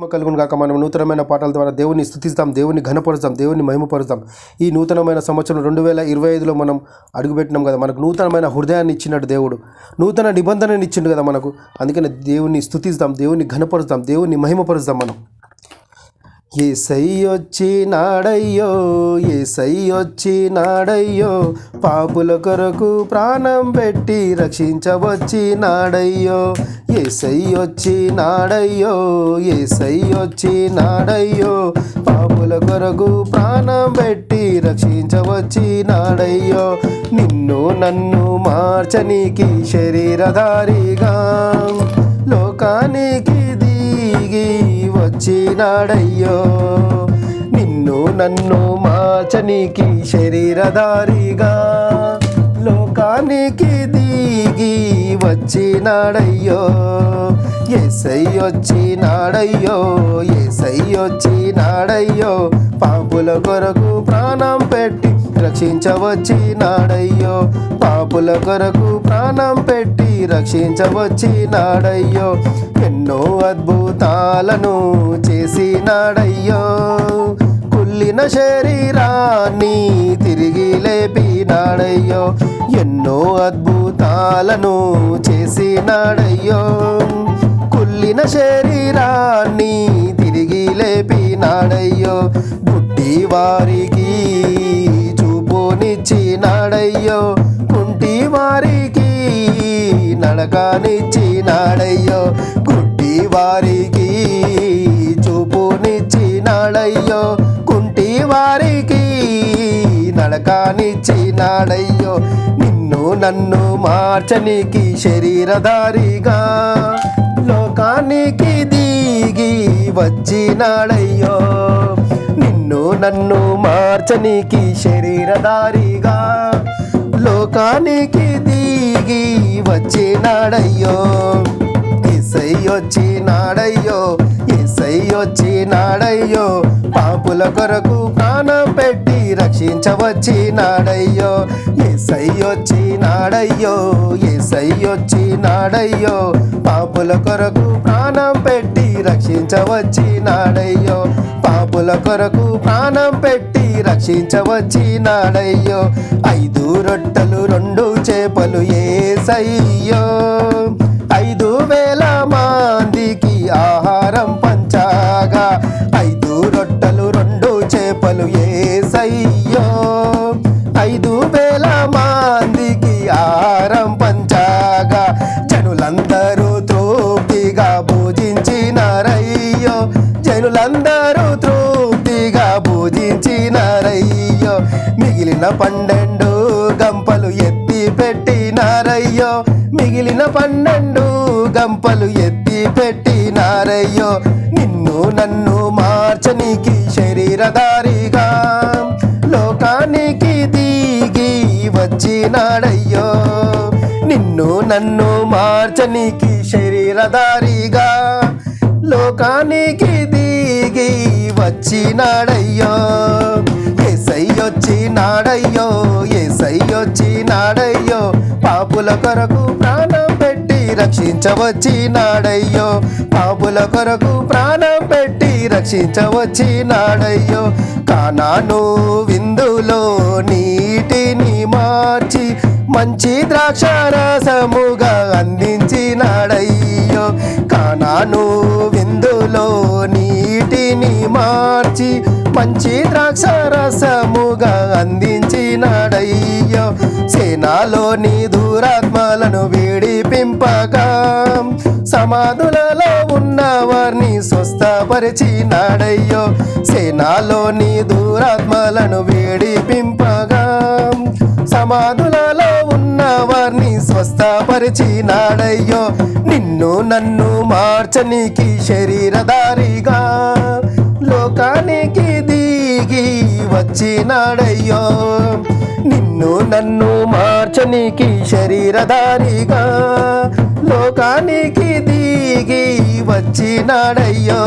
మహిమ కలుగును కాక మనం నూతనమైన పాటల ద్వారా దేవుని స్థుతిస్తాం దేవుని ఘనపరుస్తాం దేవుని మహిమపరుస్తాం. ఈ నూతనమైన సంవత్సరం రెండు వేల ఇరవై ఐదులో మనం అడుగుపెట్టినాం కదా మనకు నూతనమైన హృదయాన్ని ఇచ్చినట్టు దేవుడు. నూతన నిబంధనని ఇచ్చిండు కదా మనకు. అందుకని దేవుని స్థుతిస్తాం దేవుని ఘనపరుస్తాం దేవుని మహిమపరుస్తాం మనం. ఏ నాడయ్యో ఏ నాడయ్యో పాపుల కొరకు ప్రాణం పెట్టి రక్షించవచ్చినాడయ్యో ఏ నాడయ్యో ఏ నాడయ్యో పాపుల కొరకు ప్రాణం పెట్టి రక్షించవచ్చినాడయ్యో నిన్ను నన్ను మార్చనీకి శరీరధారిగా లోకానికి దిగి వచ్చినాడయ్యో నిన్ను నన్ను మార్చనీకి శరీరధారిగా లోకానికి దిగి వచ్చినాడయ్యో. ఎసై వచ్చినాడయ్యో ఎసై వచ్చినాడయ్యో. పాపుల కొరకు ప్రాణం పెట్టి రక్షించవచ్చినాడయ్యో. పాపుల కొరకు ప్రాణం పెట్టి రక్షించవచ్చినాడయ్యో. ఎన్నో అద్భుతాలను చేసినాడయ్యో. కుళ్ళిన శరీరాన్ని తిరిగి లేపినాడయ్యో. ఎన్నో అద్భుతాలను చేసినాడయ్యో. కుళ్ళిన శరీరాన్ని తిరిగి లేపినాడయ్యో. గుడ్డి వారికి చూపునిచ్చినాడయ్యో కుంటి వారికి నడకనిచ్చినాడయ్యో గుడ్డి వారికి చూపునిచ్చినాడయ్యో కుంటి వారికి నడకనిచ్చినాడయ్యో నిన్ను నన్ను మార్చనికి శరీరధారిగా లోకానికి దిగి వచ్చినాడయ్యో నిన్ను నన్ను మార్చనికి శరీరధారిగా లోకానికి దిగి వచ్చినాడయ్యో ఎసై వచ్చినాడయ్యో ఎసై వచ్చినాడయ్యో పాపుల కొరకు ప్రాణం పెట్టి రక్షించవచ్చినాడయ్యో ఎసై వచ్చినాడయ్యో ఎసై వచ్చినాడయ్యో పాపుల కొరకు ప్రాణం పెట్టి రక్షించవచ్చినాడయ్యో పాపుల కొరకు ప్రాణం పెట్టి రక్షించవచ్చినాడయ్యో. ఐదు రొట్టెలు రెండు చేపలు ఏసయ్యో. ఐదు వేల మందికి ఆహారం పంచాగా. ఐదు రొట్టెలు రెండు చేపలు ఏసయ్యో. ఐదు వేల మందికి ఆహారం పంచాగా. జనులందరూ తృప్తిగా భోజించినారయ్యో. జనులందరూ మిగిలిన పన్నెండు గంపలు ఎత్తి పెట్టినారయ్యో. మిగిలిన పన్నెండు గంపలు ఎత్తి పెట్టినారయ్యో. నిన్ను నన్ను మార్చనీకి శరీరదారిగా లోకానికి దిగి వచ్చినాడయ్యో. నిన్ను నన్ను మార్చనీకి శరీరదారిగా లోకానికి దిగి వచ్చినాడయ్యో. ఎసై నాడయ్యో ఎసై వచ్చినాడయ్యో పాపుల కొరకు ప్రాణం పెట్టి రక్షించవచ్చినాడయ్యో పాపుల కొరకు ప్రాణం పెట్టి రక్షించవచ్చినాడయ్యో కానాను విందులో నీటిని మార్చి మంచి ద్రాక్షరసముగా అందించినాడయ్యో కానాను విందులో నీటిని మార్చి మంచి సరసముగా అందించినాడయ్యో. సేనాలోని దూరాత్మలను విడిపింపగా సమాధులలో ఉన్న వారిని స్వస్థపరిచినాడయ్యో సేనాలోని దూరాత్మలను విడిపింపగా సమాధులలో ఉన్న వారిని స్వస్థపరిచినాడయ్యో. నిన్ను నన్ను మార్చనీకి శరీరదారిగా లోకానికి దీ వచ్చినాడయ్యో. నిన్ను నన్ను మార్చనికి శరీరధారిగా లోకానికి దిగి వచ్చినాడయ్యో.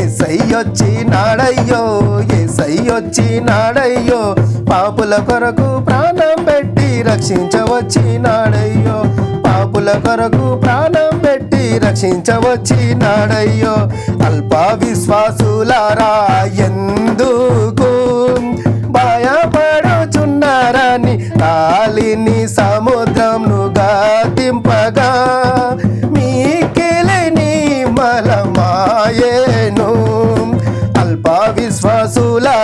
ఎసై వచ్చినాడయ్యో ఎసై వచ్చినాడయ్యో. పాపుల కొరకు ప్రాణం పెట్టి రక్షించవచ్చినాడయ్యో పాపుల కొరకు ప్రాణం పెట్టి రక్షించవచ్చినాడయ్యో. అల్ప విశ్వాసులారా ఎందుకు భయపడుచున్నారని కాలిని సముద్రంను గాతింపగా. మీకిలిని మలమాయేను. అల్ప విశ్వాసులారా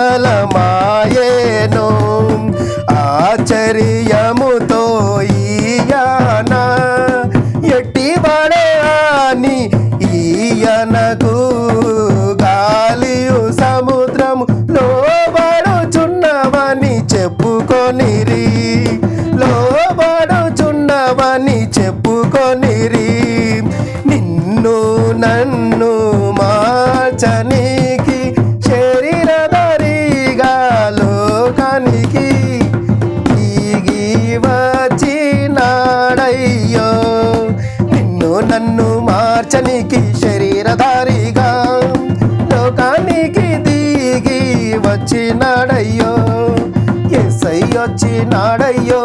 మలమాయేను ఆశ్చర్యముతో ఈయన ఎట్టివాడే అని ఈయనకు గాలియు సముద్రము లోబడుచున్నవని చెప్పుకొనిరి. లోబడుచున్నవని చెప్పుకొనిరి. నిన్ను నన్ను మార్చనీకి లోకానికి శరీరధారిగా లోకానికి దిగి వచ్చినాడయ్యో ఎసై వచ్చినాడయ్యో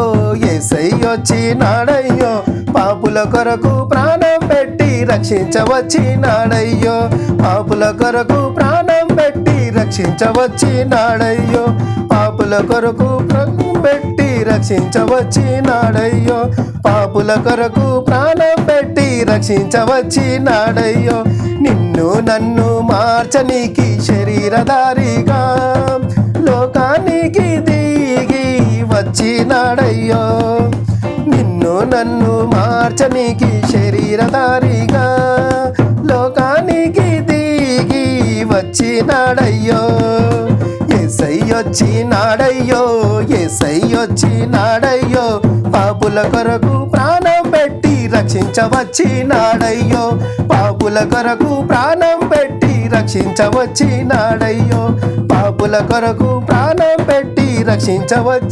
ఎసై వచ్చినాడయ్యో పాపుల కొరకు ప్రాణం పెట్టి రక్షించవచ్చినాడయ్యో పాపుల కొరకు ప్రాణం పెట్టి రక్షించవచ్చినాడయ్యో పాపుల కొరకు ప్రాణం పెట్టి రక్షించవచ్చినాడయ్యో. పాపుల కొరకు ప్రాణం పెట్టి రక్షించవచ్చినాడయ్యో. నిన్ను నన్ను మార్చనీకి శరీరధారిగా లోకానికి దిగి వచ్చినాడయ్యో. నిన్ను నన్ను మార్చనీకి శరీరధారిగా లోకానికి దిగి వచ్చినాడయ్యో. ఎసై వచ్చినాడయ్యో ఎసై వచ్చినాడయ్యో పాపుల కొరకు ప్రాణం పెట్టి రక్షించవచ్చినాడయ్యో పాపుల కొరకు ప్రాణం పెట్టి రక్షించవచ్చినాడయ్యో పాపుల కొరకు ప్రాణం పెట్టి రక్షించవచ్చు